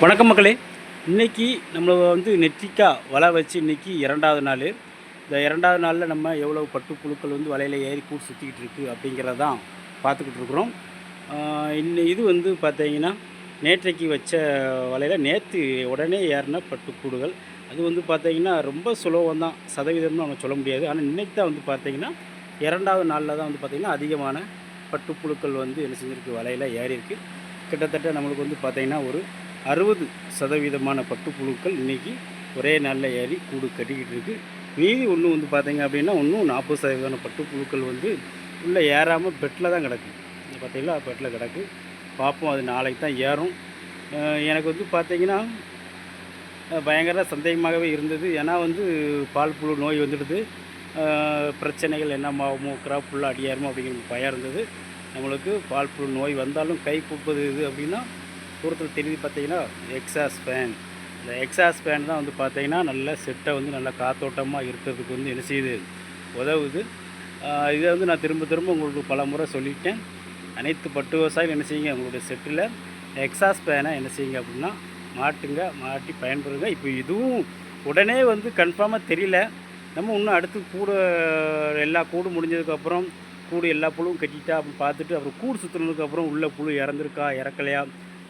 வணக்கம் மக்களே. இன்றைக்கி நம்ம வந்து நெற்றிக்காய் வலை வச்சு இன்றைக்கி இரண்டாவது நாள். இந்த இரண்டாவது நாளில் நம்ம எவ்வளோ பட்டுப்புழுக்கள் வந்து வலையில் ஏறி கூட சுற்றிக்கிட்டு இருக்குது அப்படிங்கிறத தான் பார்த்துக்கிட்டு இருக்கிறோம். ஆஹ் இது வந்து பார்த்தீங்கன்னா நேற்றைக்கு வச்ச வலையில் நேற்று உடனே ஏறின பட்டுக்கூடுகள் அது வந்து பார்த்தீங்கன்னா ரொம்ப சுலபம் தான் சதவீதம்னு நம்ம சொல்ல முடியாது. ஆனால் இன்றைக்கி தான் வந்து பார்த்தீங்கன்னா இரண்டாவது நாளில் தான் வந்து பார்த்திங்கன்னா அதிகமான பட்டுப்புழுக்கள் வந்து என்ன செஞ்சிருக்கு வலையில் ஏறிருக்கு கிட்டத்தட்ட நம்மளுக்கு வந்து பார்த்திங்கன்னா ஒரு அறுபது சதவீதமான பட்டுப்புழுக்கள் இன்றைக்கி ஒரே நாளில் ஏறி கூடு கட்டிக்கிட்டு இருக்குது மீதி ஒன்று வந்து பார்த்தீங்க அப்படின்னா இன்னும் நாற்பது சதவீதமான பட்டுப்புழுக்கள் வந்து உள்ளே ஏறாமல் பெட்டில் தான் கிடக்கு. பார்த்தீங்களா பெட்டில் கிடக்கு. பார்ப்போம் அது நாளைக்கு தான் ஏறும். எனக்கு வந்து பார்த்தீங்கன்னா பயங்கர சந்தேகமாகவே இருந்தது. ஏன்னா வந்து பால் புழு நோய் வந்துடுது. பிரச்சனைகள் என்னமாகுமோ கிராப் ஃபுல்லாக அடியாருமோ அப்படிங்கிற பயம் இருந்தது. நம்மளுக்கு பால் புழு நோய் வந்தாலும் கை கூப்பது இது அப்படின்னா தூரத்தில் தெரியுது பார்த்தீங்கன்னா எக்ஸாஸ் ஃபேன் இந்த எக்ஸாஸ் ஃபேன் தான் வந்து பார்த்தீங்கன்னா நல்ல செட்டை வந்து நல்லா காத்தோட்டமாக இருக்கிறதுக்கு வந்து என்ன செய்யுது? உதவுது. இதை வந்து நான் திரும்ப திரும்ப உங்களுக்கு பல முறை சொல்லிட்டேன். அனைத்து பட்டு விவசாயம் என்ன செய்யுங்க உங்களுடைய செட்டில் எக்ஸாஸ் ஃபேனை என்ன செய்யுங்க அப்படின்னா மாட்டுங்க மாட்டி பயன்படுங்க. இப்போ இதுவும் உடனே வந்து கன்ஃபார்மாக தெரியல. நம்ம இன்னும் அடுத்து கூட எல்லா கூடு முடிஞ்சதுக்கப்புறம் கூடு எல்லா புழுவும் கட்டிட்டா அப்படின்னு பார்த்துட்டு அப்புறம் கூடு சுற்றுனதுக்கப்புறம் உள்ள புழு இறந்துருக்கா இறக்கலையா?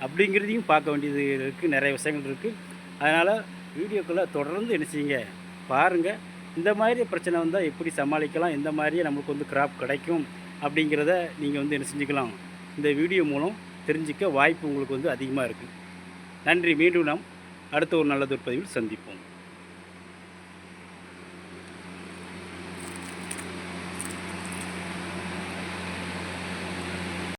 அப்படிங்கிறதையும் பார்க்க வேண்டியது இருக்குது நிறைய விஷயங்கள் இருக்குது அதனால் வீடியோக்குள்ளே தொடர்ந்து என்ன செய்யுங்க பாருங்கள் இந்த மாதிரி பிரச்சனை வந்தால் எப்படி சமாளிக்கலாம் எந்த மாதிரியே நம்மளுக்கு வந்து கிராப் கிடைக்கும் அப்படிங்கிறத நீங்கள் வந்து என்ன செஞ்சுக்கலாம். இந்த வீடியோ மூலம் தெரிஞ்சிக்க வாய்ப்பு உங்களுக்கு வந்து அதிகமாக இருக்குது நன்றி மீண்டும் நாம் அடுத்த ஒரு நல்லதொரு பதிவில் சந்திப்போம்.